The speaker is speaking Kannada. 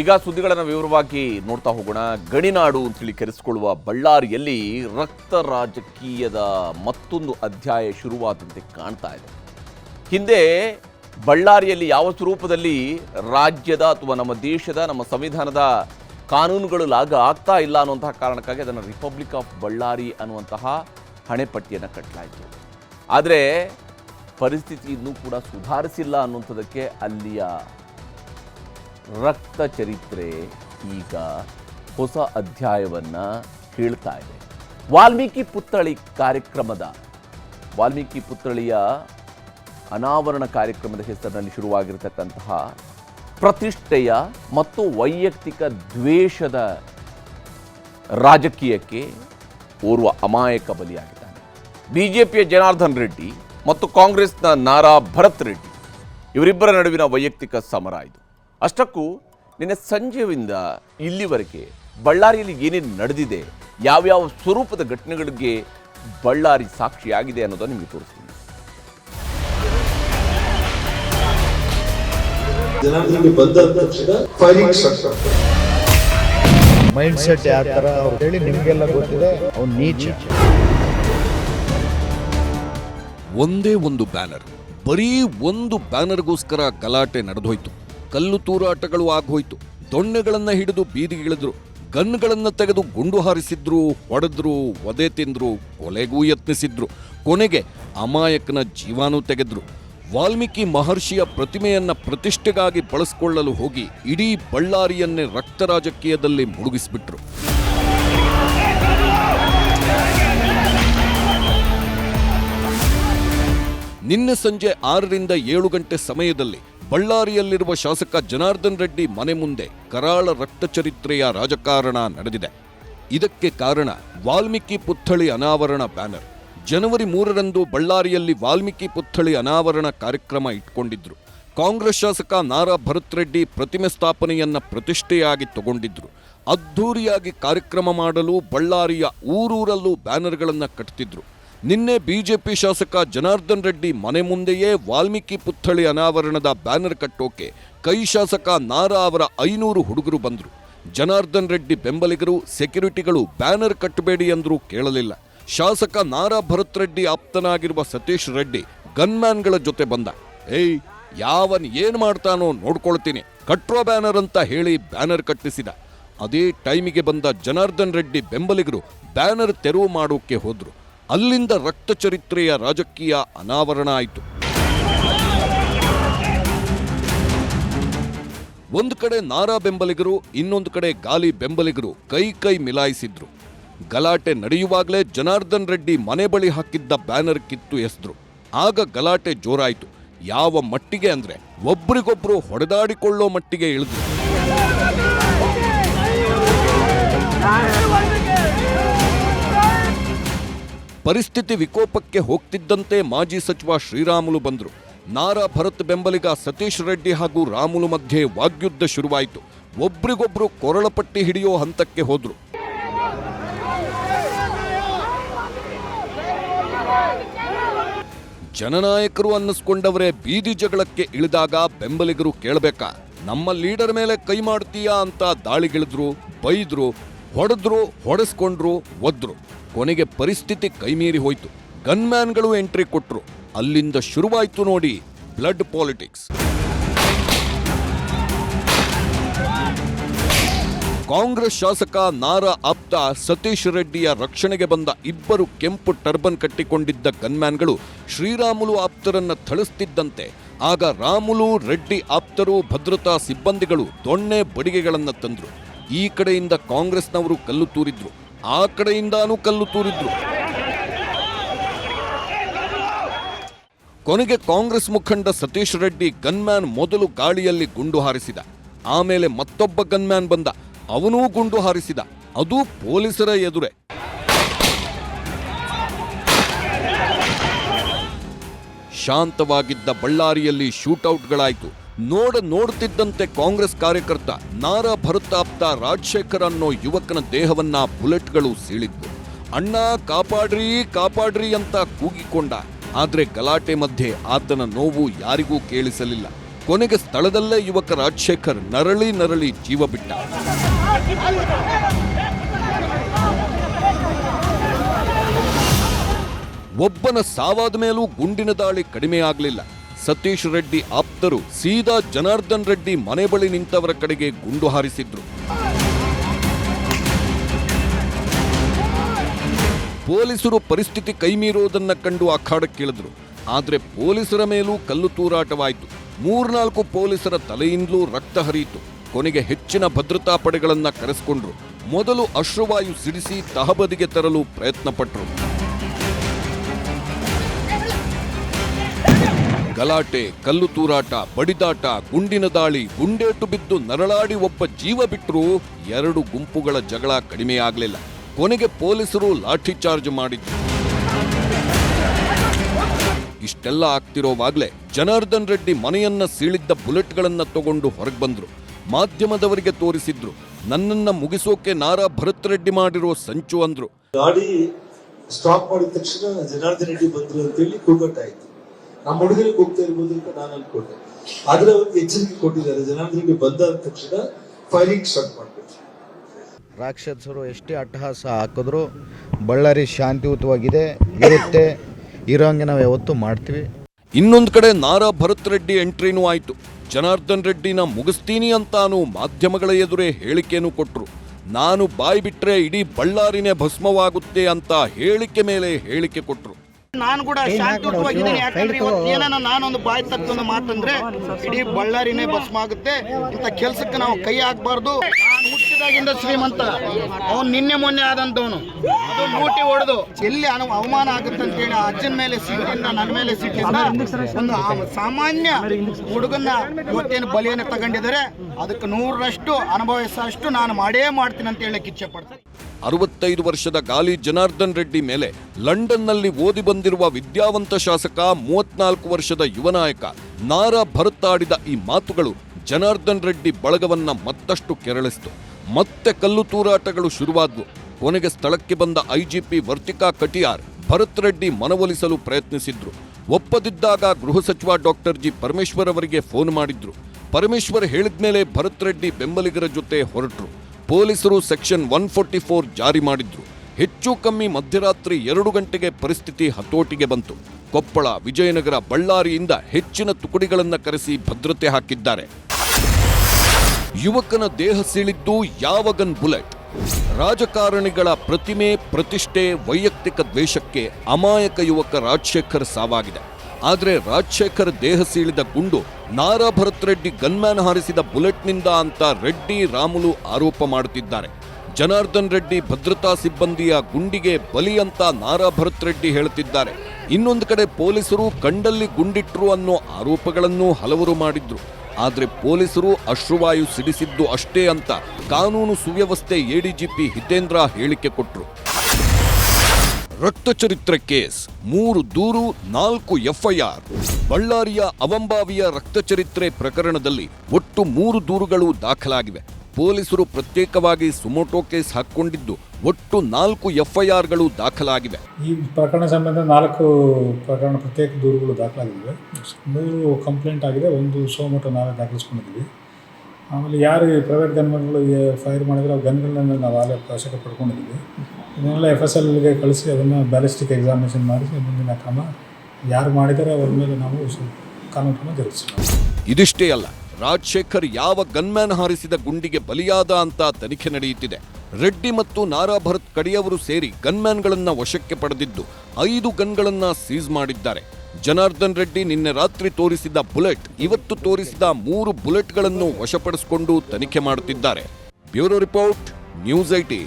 ಈಗ ಸುದ್ದಿಗಳನ್ನು ವಿವರವಾಗಿ ನೋಡ್ತಾ ಹೋಗೋಣ. ಗಣಿನಾಡು ಅಂತೇಳಿ ಕರೆಸಿಕೊಳ್ಳುವ ಬಳ್ಳಾರಿಯಲ್ಲಿ ರಕ್ತ ರಾಜಕೀಯದ ಮತ್ತೊಂದು ಅಧ್ಯಾಯ ಶುರುವಾದಂತೆ ಕಾಣ್ತಾ ಇದೆ. ಹಿಂದೆ ಬಳ್ಳಾರಿಯಲ್ಲಿ ಯಾವ ಸ್ವರೂಪದಲ್ಲಿ ರಾಜ್ಯದ ಅಥವಾ ನಮ್ಮ ದೇಶದ, ನಮ್ಮ ಸಂವಿಧಾನದ ಕಾನೂನುಗಳು ಲಾಗ ಆಗ್ತಾ ಇಲ್ಲ ಅನ್ನುವಂತಹ ಕಾರಣಕ್ಕಾಗಿ ಅದನ್ನು ರಿಪಬ್ಲಿಕ್ ಆಫ್ ಬಳ್ಳಾರಿ ಅನ್ನುವಂತಹ ಹಣೆಪಟ್ಟಿಯನ್ನು ಕಟ್ಟಲಾಯಿತು ಆದರೆ ಪರಿಸ್ಥಿತಿ ಇನ್ನೂ ಕೂಡ ಸುಧಾರಿಸಿಲ್ಲ ಅನ್ನುವಂಥದ್ದಕ್ಕೆ ಅಲ್ಲಿಯ ರಕ್ತ ಚರಿತ್ರೆ ಈಗ ಹೊಸ ಅಧ್ಯಾಯವನ್ನ ಹೇಳ್ತಾ ಇದೆ. ವಾಲ್ಮೀಕಿ ಪುತ್ಥಳಿ ಕಾರ್ಯಕ್ರಮದ, ವಾಲ್ಮೀಕಿ ಪುತ್ಥಳಿಯ ಅನಾವರಣ ಕಾರ್ಯಕ್ರಮದ ಹೆಸರಿನಲ್ಲಿ ಶುರುವಾಗಿರತಕ್ಕಂತಹ ಪ್ರತಿಷ್ಠೆಯ ಮತ್ತು ವೈಯಕ್ತಿಕ ದ್ವೇಷದ ರಾಜಕೀಯಕ್ಕೆ ಓರ್ವ ಅಮಾಯಕ ಬಲಿಯಾಗಿದ್ದಾನೆ. ಬಿಜೆಪಿಯ ಜನಾರ್ದನ್ ರೆಡ್ಡಿ ಮತ್ತು ಕಾಂಗ್ರೆಸ್ನ ನಾರಾ ಭರತ್ ರೆಡ್ಡಿ, ಇವರಿಬ್ಬರ ನಡುವಿನ ವೈಯಕ್ತಿಕ ಸಮರ ಇದು. ಅಷ್ಟಕ್ಕೂ ನಿನ್ನೆ ಸಂಜೆಯಿಂದ ಇಲ್ಲಿವರೆಗೆ ಬಳ್ಳಾರಿಯಲ್ಲಿ ಏನೇನು ನಡೆದಿದೆ ಯಾವ್ಯಾವ ಸ್ವರೂಪದ ಘಟನೆಗಳಿಗೆ ಬಳ್ಳಾರಿ ಸಾಕ್ಷಿಯಾಗಿದೆ ಅನ್ನೋದನ್ನು ನಿಮಗೆ ತೋರಿಸ್ತೀನಿ. ಜನಾರ್ದನಿಗೆ ಬಂದ ತಕ್ಷಣ ಫೈರಿಂಗ್ ಸ್ಟಾರ್ಟ್ ಮೈಂಡ್ ಸೆಟ್ ಯಾವ ತರ ಅವ್ರು ಹೇಳಿ ನಿಮ್ಗೆಲ್ಲ ಗೊತ್ತಿದೆ ಅವ್ನು ನೀಚ. ಒಂದೇ ಒಂದು ಬ್ಯಾನರ್ ಬರೀ ಒಂದು ಬ್ಯಾನರ್ಗೋಸ್ಕರ ಗಲಾಟೆ ನಡೆದೋಯ್ತು. ಕಲ್ಲು ತೂರಾಟಗಳು ಆಗೋಯ್ತು. ದೊಣ್ಣೆಗಳನ್ನ ಹಿಡಿದು ಬೀದಿಗಿಳಿದ್ರು ಗನ್ಗಳನ್ನ ತೆಗೆದು ಗುಂಡು ಹಾರಿಸಿದ್ರು, ಹೊಡೆದ್ರು, ಒದೆ ತಿಂದ್ರು, ಕೊಲೆಗೂ ಯತ್ನಿಸಿದ್ರು. ಕೊನೆಗೆ ಅಮಾಯಕನ ಜೀವಾನೂ ತೆಗೆದ್ರು. ವಾಲ್ಮೀಕಿ ಮಹರ್ಷಿಯ ಪ್ರತಿಮೆಯನ್ನ ಪ್ರತಿಷ್ಠೆಗಾಗಿ ಬಳಸಿಕೊಳ್ಳಲು ಹೋಗಿ ಇಡೀ ಬಳ್ಳಾರಿಯನ್ನೇ ರಕ್ತ ರಾಜಕೀಯದಲ್ಲಿ ಮುಳುಗಿಸ್ಬಿಟ್ರು. ನಿನ್ನೆ ಸಂಜೆ ಆರರಿಂದ ಏಳು ಗಂಟೆ ಸಮಯದಲ್ಲಿ ಬಳ್ಳಾರಿಯಲ್ಲಿರುವ ಶಾಸಕ ಜನಾರ್ದನ್ ರೆಡ್ಡಿ ಮನೆ ಮುಂದೆ ಕರಾಳ ರಕ್ತಚರಿತ್ರೆಯ ರಾಜಕಾರಣ ನಡೆದಿದೆ. ಇದಕ್ಕೆ ಕಾರಣ ವಾಲ್ಮೀಕಿ ಪುತ್ಥಳಿ ಅನಾವರಣ ಬ್ಯಾನರ್. ಜನವರಿ ಮೂರರಂದು ಬಳ್ಳಾರಿಯಲ್ಲಿ ವಾಲ್ಮೀಕಿ ಪುತ್ಥಳಿ ಅನಾವರಣ ಕಾರ್ಯಕ್ರಮ ಇಟ್ಕೊಂಡಿದ್ರು. ಕಾಂಗ್ರೆಸ್ ಶಾಸಕ ನಾರಾ ಭರತ್ ರೆಡ್ಡಿ ಪ್ರತಿಮೆ ಸ್ಥಾಪನೆಯನ್ನ ಪ್ರತಿಷ್ಠೆಯಾಗಿ ತಗೊಂಡಿದ್ರು. ಅದ್ಧೂರಿಯಾಗಿ ಕಾರ್ಯಕ್ರಮ ಮಾಡಲು ಬಳ್ಳಾರಿಯ ಊರೂರಲ್ಲೂ ಬ್ಯಾನರ್ಗಳನ್ನು ಕಟ್ತಿದ್ರು. ನಿನ್ನೆ ಬಿಜೆಪಿ ಶಾಸಕ ಜನಾರ್ದನ್ ರೆಡ್ಡಿ ಮನೆ ಮುಂದೆಯೇ ವಾಲ್ಮೀಕಿ ಪುತ್ಥಳಿ ಅನಾವರಣದ ಬ್ಯಾನರ್ ಕಟ್ಟೋಕೆ ಕೈ ಶಾಸಕ ನಾರಾ ಅವರ ಐನೂರು ಹುಡುಗರು ಬಂದರು. ಜನಾರ್ದನ್ ರೆಡ್ಡಿ ಬೆಂಬಲಿಗರು ಸೆಕ್ಯೂರಿಟಿಗಳು ಬ್ಯಾನರ್ ಕಟ್ಟಬೇಡಿ ಎಂದರೂ ಕೇಳಲಿಲ್ಲ. ಶಾಸಕ ನಾರಾ ಭರತ್ ರೆಡ್ಡಿ ಆಪ್ತನಾಗಿರುವ ಸತೀಶ್ ರೆಡ್ಡಿ ಗನ್ಮ್ಯಾನ್ಗಳ ಜೊತೆ ಬಂದ. ಏಯ್, ಯಾವನ್ ಏನ್ ಮಾಡ್ತಾನೋ ನೋಡ್ಕೊಳ್ತೀನಿ. ಕಟ್ರೋ ಬ್ಯಾನರ್ ಅಂತ ಹೇಳಿ ಬ್ಯಾನರ್ ಕಟ್ಟಿಸಿದ. ಅದೇ ಟೈಮಿಗೆ ಬಂದ ಜನಾರ್ದನ್ ರೆಡ್ಡಿ ಬೆಂಬಲಿಗರು ಬ್ಯಾನರ್ ತೆರವು ಮಾಡೋಕೆ ಹೋದ್ರು. ಅಲ್ಲಿಂದ ರಕ್ತ ಚರಿತ್ರೆಯ ರಾಜಕೀಯ ಅನಾವರಣ ಆಯಿತು. ಒಂದು ಕಡೆ ನಾರಾ ಬೆಂಬಲಿಗರು, ಇನ್ನೊಂದು ಕಡೆ ಗಾಲಿ ಬೆಂಬಲಿಗರು ಕೈ ಕೈ ಮಿಲಾಯಿಸಿದ್ರು. ಗಲಾಟೆ ನಡೆಯುವಾಗಲೇ ಜನಾರ್ದನ್ ರೆಡ್ಡಿ ಮನೆ ಬಳಿ ಹಾಕಿದ್ದ ಬ್ಯಾನರ್ ಕಿತ್ತು ಎಸೆದ್ರು. ಆಗ ಗಲಾಟೆ ಜೋರಾಯಿತು. ಯಾವ ಮಟ್ಟಿಗೆ ಅಂದ್ರೆ ಒಬ್ರಿಗೊಬ್ರು ಹೊಡೆದಾಡಿಕೊಳ್ಳೋ ಮಟ್ಟಿಗೆ ಇಳಿದ್ರು. ಪರಿಸ್ಥಿತಿ ವಿಕೋಪಕ್ಕೆ ಹೋಗ್ತಿದ್ದಂತೆ ಮಾಜಿ ಸಚಿವ ಶ್ರೀರಾಮುಲು ಬಂದರು. ನಾರಾ ಭರತ್ ಬೆಂಬಲಿಗ ಸತೀಶ್ ರೆಡ್ಡಿ ಹಾಗೂ ರಾಮುಲು ಮಧ್ಯೆ ವಾಗ್ಯುದ್ಧ ಶುರುವಾಯಿತು. ಒಬ್ರಿಗೊಬ್ರು ಕೊರಳಪಟ್ಟಿ ಹಿಡಿಯೋ ಹಂತಕ್ಕೆ ಹೋದ್ರು. ಜನನಾಯಕರು ಅನ್ನಿಸ್ಕೊಂಡವರೇ ಬೀದಿ ಜಗಳಕ್ಕೆ ಇಳಿದಾಗ ಬೆಂಬಲಿಗರು ಕೇಳಬೇಕಾ? ನಮ್ಮ ಲೀಡರ್ ಮೇಲೆ ಕೈ ಮಾಡ್ತೀಯಾ ಅಂತ ದಾಳಿಗಿಳಿದ್ರು ಬೈದ್ರು ಹೊಡೆದ್ರು, ಹೊಡೆಸ್ಕೊಂಡ್ರು, ಒದ್ರು. ಕೊನೆಗೆ ಪರಿಸ್ಥಿತಿ ಕೈಮೀರಿ ಹೋಯ್ತು. ಗನ್ಮ್ಯಾನ್ಗಳು ಎಂಟ್ರಿ ಕೊಟ್ರು. ಅಲ್ಲಿಂದ ಶುರುವಾಯ್ತು ನೋಡಿ ಬ್ಲಡ್ ಪಾಲಿಟಿಕ್ಸ್. ಕಾಂಗ್ರೆಸ್ ಶಾಸಕ ನಾರಾ ಆಪ್ತ ಸತೀಶ್ ರೆಡ್ಡಿಯ ರಕ್ಷಣೆಗೆ ಬಂದ ಇಬ್ಬರು ಕೆಂಪು ಟರ್ಬನ್ ಕಟ್ಟಿಕೊಂಡಿದ್ದ ಗನ್ಮ್ಯಾನ್ಗಳು ಶ್ರೀರಾಮುಲು ಆಪ್ತರನ್ನ ಥಳಿಸ್ತಿದ್ದಂತೆ. ಆಗ ರಾಮುಲು, ರೆಡ್ಡಿ ಆಪ್ತರು ಭದ್ರತಾ ಸಿಬ್ಬಂದಿಗಳು ದೊಣ್ಣೆ ಬಡಿಗೆಗಳನ್ನು ತಂದ್ರು. ಈ ಕಡೆಯಿಂದ ಕಾಂಗ್ರೆಸ್ನವರು ಕಲ್ಲು ತೂರಿದ್ರು, ಆ ಕಡೆಯಿಂದಾನೂ ಕಲ್ಲು ತೂರಿದ್ರು. ಕೊನೆಗೆ ಕಾಂಗ್ರೆಸ್ ಮುಖಂಡ ಸತೀಶ್ ರೆಡ್ಡಿ ಗನ್ಮ್ಯಾನ್ ಮೊದಲು ಗಾಳಿಯಲ್ಲಿ ಗುಂಡು ಹಾರಿಸಿದ, ಆಮೇಲೆ ಮತ್ತೊಬ್ಬ ಗನ್ಮ್ಯಾನ್ ಬಂದ, ಅವನೂ ಗುಂಡು ಹಾರಿಸಿದ, ಅದು ಪೊಲೀಸರ ಎದುರೇ. ಶಾಂತವಾಗಿದ್ದ ಬಳ್ಳಾರಿಯಲ್ಲಿ ಶೂಟೌಟ್ಗಳಾಯಿತು. ನೋಡ ನೋಡ್ತಿದ್ದಂತೆ ಕಾಂಗ್ರೆಸ್ ಕಾರ್ಯಕರ್ತ ನಾರಾ ಭರತಾಪ್ತ ರಾಜಶೇಖರ್ ಅನ್ನೋ ಯುವಕನ ದೇಹವನ್ನ ಬುಲೆಟ್ಗಳು ಸೀಳಿದ್ದು ಅಣ್ಣ, ಕಾಪಾಡ್ರಿ ಕಾಪಾಡ್ರಿ ಅಂತ ಕೂಗಿಕೊಂಡ. ಆದ್ರೆ ಗಲಾಟೆ ಮಧ್ಯೆ ಆತನ ನೋವು ಯಾರಿಗೂ ಕೇಳಿಸಲಿಲ್ಲ. ಕೊನೆಗೆ ಸ್ಥಳದಲ್ಲೇ ಯುವಕ ರಾಜಶೇಖರ್ ನರಳಿ ನರಳಿ ಜೀವ ಬಿಟ್ಟ. ಒಬ್ಬನ ಸಾವಾದ ಮೇಲೂ ಗುಂಡಿನ ದಾಳಿ ಕಡಿಮೆ ಆಗಲಿಲ್ಲ. ಸತೀಶ್ ರೆಡ್ಡಿ ಆಪ್ತರು ಸೀದಾ ಜನಾರ್ದನ್ ರೆಡ್ಡಿ ಮನೆ ಬಳಿ ನಿಂತವರ ಕಡೆಗೆ ಗುಂಡು ಹಾರಿಸಿದ್ರು. ಪೊಲೀಸರು ಪರಿಸ್ಥಿತಿ ಕೈಮೀರುವುದನ್ನ ಕಂಡು ಅಖಾಡಕ್ಕಿಳಿದ್ರು ಆದರೆ ಪೊಲೀಸರ ಮೇಲೂ ಕಲ್ಲು ತೂರಾಟವಾಯಿತು. ಮೂರ್ನಾಲ್ಕು ಪೊಲೀಸರ ತಲೆಯಿಂದಲೂ ರಕ್ತ ಹರಿಯಿತು. ಕೊನೆಗೆ ಹೆಚ್ಚಿನ ಭದ್ರತಾ ಪಡೆಗಳನ್ನ ಕರೆಸಿಕೊಂಡ್ರು. ಮೊದಲು ಅಶ್ರುವಾಯು ಸಿಡಿಸಿ ತಹಬದಿಗೆ ತರಲು ಪ್ರಯತ್ನ ಗಲಾಟೆ, ಕಲ್ಲು ತೂರಾಟ, ಬಡಿದಾಟ, ಗುಂಡಿನ ದಾಳಿ, ಗುಂಡೇಟು ಬಿದ್ದು ನರಳಾಡಿ ಒಬ್ಬ ಜೀವ ಬಿಟ್ಟರೂ ಎರಡು ಗುಂಪುಗಳ ಜಗಳ ಕಡಿಮೆಯಾಗಲಿಲ್ಲ. ಕೊನೆಗೆ ಪೊಲೀಸರು ಲಾಠಿ ಚಾರ್ಜ್ ಮಾಡಿದ್ರು. ಇಷ್ಟೆಲ್ಲ ಆಗ್ತಿರೋವಾಗ್ಲೇ ಜನಾರ್ದನ್ ರೆಡ್ಡಿ ಮನೆಯನ್ನ ಸೀಳಿದ್ದ ಬುಲೆಟ್ಗಳನ್ನ ತಗೊಂಡು ಹೊರಗೆ ಬಂದ್ರು. ಮಾಧ್ಯಮದವರಿಗೆ ತೋರಿಸಿದ್ರು. ನನ್ನನ್ನ ಮುಗಿಸೋಕೆ ನಾರಾ ಭರತ್ ರೆಡ್ಡಿ ಮಾಡಿರೋ ಸಂಚು ಅಂದ್ರು. ಗಾಡಿ ಸ್ಟಾಪ್ ಮಾಡಿದ ತಕ್ಷಣ ಜನಾರ್ದನ್ ರೆಡ್ಡಿ ಬಂದ್ರು ಅಂತೇಳಿ ಕೂಗಟ್ಟಾಯ್ತು ನಮ್ಮ ಹುಡುಗರಿಗೆ ಹೋಗ್ತಾ ಇರ್ಬೋದು ಅಂತ ನಾನು ಅನ್ಕೊಂಡೆ. ಆದ್ರೆ ಅವ್ರಿಗೆ ಎಚ್ಚರಿಕೆ ಕೊಟ್ಟಿದ್ದಾರೆ. ಜನಾಂದ್ರಿಗೆ ಬಂದ ತಕ್ಷಣ ಫೈರಿಂಗ್ ಸ್ಟಾರ್ಟ್ ಮಾಡ್ಬೇಕು. ರಾಕ್ಷಸರು ಎಷ್ಟೇ ಅಟ್ಟಹಾಸ ಹಾಕಿದ್ರು ಬಳ್ಳಾರಿ ಶಾಂತಿಯುತವಾಗಿದೆ ಇರುತ್ತೆ. ಇರೋಂಗೆ ನಾವು ಯಾವತ್ತೂ ಮಾಡ್ತೀವಿ. ಇನ್ನೊಂದು ಕಡೆ ನಾರಾ ಭರತ್ ರೆಡ್ಡಿ ಎಂಟ್ರಿನೂ ಆಯಿತು. ಜನಾರ್ದನ್ ರೆಡ್ಡಿನ ಮುಗಿಸ್ತೀನಿ ಅಂತಾನು ಮಾಧ್ಯಮಗಳ ಎದುರೇ ಹೇಳಿಕೆನೂ ಕೊಟ್ಟರು ನಾನು ಬಾಯಿ ಬಿಟ್ರೆ ಇಡೀ ಬಳ್ಳಾರಿನೇ ಭಸ್ಮವಾಗುತ್ತೆ ಅಂತ ಹೇಳಿಕೆ ಮೇಲೆ ಹೇಳಿಕೆ ಕೊಟ್ರು. ನಾನು ಕೂಡ ಶಾಂತಿಯುತವಾಗಿದ್ದೀನಿ ಯಾಕಂದ್ರೆ ಇವತ್ತು ಏನಾನ ನಾನೊಂದು ಬಾಯಿ ತಕ್ಕೊಂದು ಮಾತಂದ್ರೆ ಇಡೀ ಬಳ್ಳಾರಿನೇ ಭಸ್ಮ ಆಗುತ್ತೆ ಇಂಥ ಕೆಲ್ಸಕ್ಕೆ ನಾವು ಕೈ ಹಾಕ್ಬಾರ್ದು. ನಾನು ಹುಟ್ಟಿದಾಗಿಂದ ಶ್ರೀಮಂತ. ಅವನು ನಿನ್ನೆ ಮೊನ್ನೆ ಆದಂತವನು ಅದು ಮೂಟಿ ಹೊಡೆದು ಎಲ್ಲಿ ಅನು ಅವಮಾನ ಆಗುತ್ತೆ ಅಂತ ಹೇಳಿ ಅಜ್ಜನ ಮೇಲೆ ಸಿಟ್ಟಿಂದ ನನ್ನ ಮೇಲೆ ಸಿಟ್ಟಿಂದ ಒಂದು ಆ ಸಾಮಾನ್ಯ ಹುಡುಗನ್ನ ಇವತ್ತೇನು ಬಲಿಯನ್ನು ತಗೊಂಡಿದ್ದಾರೆ. ಅದಕ್ಕೆ ನೂರರಷ್ಟು ಅನುಭವಿಸೋಷ್ಟು ನಾನು ಮಾಡೇ ಮಾಡ್ತೀನಿ ಅಂತ ಹೇಳಕ್ಕೆ ಇಚ್ಛೆ ಪಡ್ತೀನಿ. ಅರವತ್ತೈದು ವರ್ಷದ ಗಾಲಿ ಜನಾರ್ದನ್ ರೆಡ್ಡಿ ಮೇಲೆ ಲಂಡನ್ನಲ್ಲಿ ಓದಿ ಬಂದಿರುವ ವಿದ್ಯಾವಂತ ಶಾಸಕ ಮೂವತ್ನಾಲ್ಕು ವರ್ಷದ ಯುವ ನಾಯಕ ನಾರಾ ಭರತಾಡಿದ ಈ ಮಾತುಗಳು ಜನಾರ್ದನ್ ರೆಡ್ಡಿ ಬಳಗವನ್ನ ಮತ್ತಷ್ಟು ಕೆರಳಿಸಿತು. ಮತ್ತೆ ಕಲ್ಲು ತೂರಾಟಗಳು ಶುರುವಾದ್ವು. ಕೊನೆಗೆ ಸ್ಥಳಕ್ಕೆ ಬಂದ ಐಜಿಪಿ ವರ್ತಿಕಾ ಕಟಿಯಾರ್ ಭರತ್ ರೆಡ್ಡಿ ಮನವೊಲಿಸಲು ಪ್ರಯತ್ನಿಸಿದ್ರು. ಒಪ್ಪದಿದ್ದಾಗ ಗೃಹ ಸಚಿವ ಡಾಕ್ಟರ್ ಜಿ ಪರಮೇಶ್ವರ್ ಅವರಿಗೆ ಫೋನ್ ಮಾಡಿದ್ರು. ಪರಮೇಶ್ವರ್ ಹೇಳಿದ್ಮೇಲೆ ಭರತ್ ರೆಡ್ಡಿ ಬೆಂಬಲಿಗರ ಜೊತೆ ಹೊರಟರು. ಪೊಲೀಸರು ಸೆಕ್ಷನ್ ಒನ್ ಫೋರ್ಟಿ ಫೋರ್ ಜಾರಿ ಮಾಡಿದ್ರು. ಹೆಚ್ಚು ಕಮ್ಮಿ ಮಧ್ಯರಾತ್ರಿ ಎರಡು ಗಂಟೆಗೆ ಪರಿಸ್ಥಿತಿ ಹತೋಟಿಗೆ ಬಂತು. ಕೊಪ್ಪಳ, ವಿಜಯನಗರ, ಬಳ್ಳಾರಿಯಿಂದ ಹೆಚ್ಚಿನ ತುಕಡಿಗಳನ್ನ ಕರೆಸಿ ಭದ್ರತೆ ಹಾಕಿದ್ದಾರೆ. ಯುವಕನ ದೇಹ ಸೀಳಿದ್ದು ಯಾವ ಗನ್ ಬುಲೆಟ್. ರಾಜಕಾರಣಿಗಳ ಪ್ರತಿಮೆ, ಪ್ರತಿಷ್ಠೆ, ವೈಯಕ್ತಿಕ ದ್ವೇಷಕ್ಕೆ ಅಮಾಯಕ ಯುವಕ ರಾಜಶೇಖರ್ ಸಾವಾಗಿದೆ. ಆದರೆ ರಾಜಶೇಖರ್ ದೇಹ ಸೀಳಿದ ಗುಂಡು ನಾರಾ ಭರತ್ ರೆಡ್ಡಿ ಗನ್ಮ್ಯಾನ್ ಹಾರಿಸಿದ ಬುಲೆಟ್ನಿಂದ ಅಂತ ರೆಡ್ಡಿ, ರಾಮುಲು ಆರೋಪ ಮಾಡುತ್ತಿದ್ದಾರೆ. ಜನಾರ್ದನ್ ರೆಡ್ಡಿ ಭದ್ರತಾ ಸಿಬ್ಬಂದಿಯ ಗುಂಡಿಗೆ ಬಲಿ ಅಂತ ನಾರಾ ಭರತ್ ರೆಡ್ಡಿ ಹೇಳುತ್ತಿದ್ದಾರೆ. ಇನ್ನೊಂದು ಕಡೆ ಪೊಲೀಸರು ಕಂಡಲ್ಲಿ ಗುಂಡಿಟ್ರು ಅನ್ನೋ ಆರೋಪಗಳನ್ನು ಹಲವರು ಮಾಡಿದ್ರು. ಆದರೆ ಪೊಲೀಸರು ಅಶ್ರುವಾಯು ಸಿಡಿಸಿದ್ದು ಅಷ್ಟೇ ಅಂತ ಕಾನೂನು ಸುವ್ಯವಸ್ಥೆ ಎಡಿಜಿಪಿ ಹಿತೇಂದ್ರ ಹೇಳಿಕೆ ಕೊಟ್ರು. ರಕ್ತಚರಿತ್ರೆ ಕೇಸ್. ಮೂರು ದೂರು, ನಾಲ್ಕು ಎಫ್ಐಆರ್. ಬಳ್ಳಾರಿಯ ಅವಂಬಾವಿಯ ರಕ್ತಚರಿತ್ರೆ ಪ್ರಕರಣದಲ್ಲಿ ಒಟ್ಟು ಮೂರು ದೂರುಗಳು ದಾಖಲಾಗಿವೆ. ಪೊಲೀಸರು ಪ್ರತ್ಯೇಕವಾಗಿ ಸುಮೋಟೋ ಕೇಸ್ ಹಾಕೊಂಡಿದ್ದು ಒಟ್ಟು ನಾಲ್ಕು ಎಫ್ಐಆರ್ಗಳು ದಾಖಲಾಗಿವೆ. ಈ ಪ್ರಕರಣ ಸಂಬಂಧ ನಾಲ್ಕು ಪ್ರಕರಣ ಪ್ರತ್ಯೇಕ ದೂರುಗಳು ದಾಖಲಾಗಿವೆ. ಮೂರು ಕಂಪ್ಲೇಂಟ್ ಆಗಿದೆ, ಒಂದು ಸೋಮೋಟೋ ನಾವೇ ದಾಖಲಿಸ್ಕೊಂಡಿದ್ದೀವಿ. ಆಮೇಲೆ ಯಾರು ಪ್ರೈವೇಟ್ ಗನ್ಗಳು ಫೈರ್ ಮಾಡಿದ್ರೆ ಆ ಗನ್ಗಳನ್ನ ನಾವು ಆಗಲೇ ವಶಕ್ಕೆ ಪಡ್ಕೊಂಡಿದ್ದೀವಿ ಇದನ್ನೆಲ್ಲ ಎಫ್ ಎಸ್ ಎಲ್ಗೆ ಕಳಿಸಿ ಅದನ್ನು ಬ್ಯಾಲಿಸ್ಟಿಕ್ ಎಕ್ಸಾಮಿನೇಷನ್ ಮಾಡಿಸಿ ಮುಂದಿನ ಕ್ರಮ. ಯಾರು ಮಾಡಿದರೆ ಅವ್ರ ಮೇಲೆ ನಾವು ಕಾನೂನು ಕ್ರಮ ಜರುಗಿಸ್ತೀವಿ ಇದಿಷ್ಟೇ ಅಲ್ಲ, ರಾಜಶೇಖರ್ ಯಾವ ಗನ್ಮ್ಯಾನ್ ಹಾರಿಸಿದ ಗುಂಡಿಗೆ ಬಲಿಯಾದ ಅಂತ ತನಿಖೆ ನಡೆಯುತ್ತಿದೆ. ರೆಡ್ಡಿ ಮತ್ತು ನಾರಾ ಭರತ್ ಕಡಿಯವರು ಸೇರಿ ಗನ್ಮ್ಯಾನ್ಗಳನ್ನು ವಶಕ್ಕೆ ಪಡೆದಿದ್ದು ಐದು ಗನ್ಗಳನ್ನು ಸೀಸ್ ಮಾಡಿದ್ದಾರೆ. ಜನಾರ್ದನ್ ರೆಡ್ಡಿ ನಿನ್ನೆ ರಾತ್ರಿ ತೋರಿಸಿದ ಬುಲೆಟ್, ಇವತ್ತು ತೋರಿಸಿದ ಮೂರು ಬುಲೆಟ್ಗಳನ್ನು ವಶಪಡಿಸಿಕೊಂಡು ತನಿಖೆ ಮಾಡುತ್ತಿದ್ದಾರೆ. Bureau report, news IT.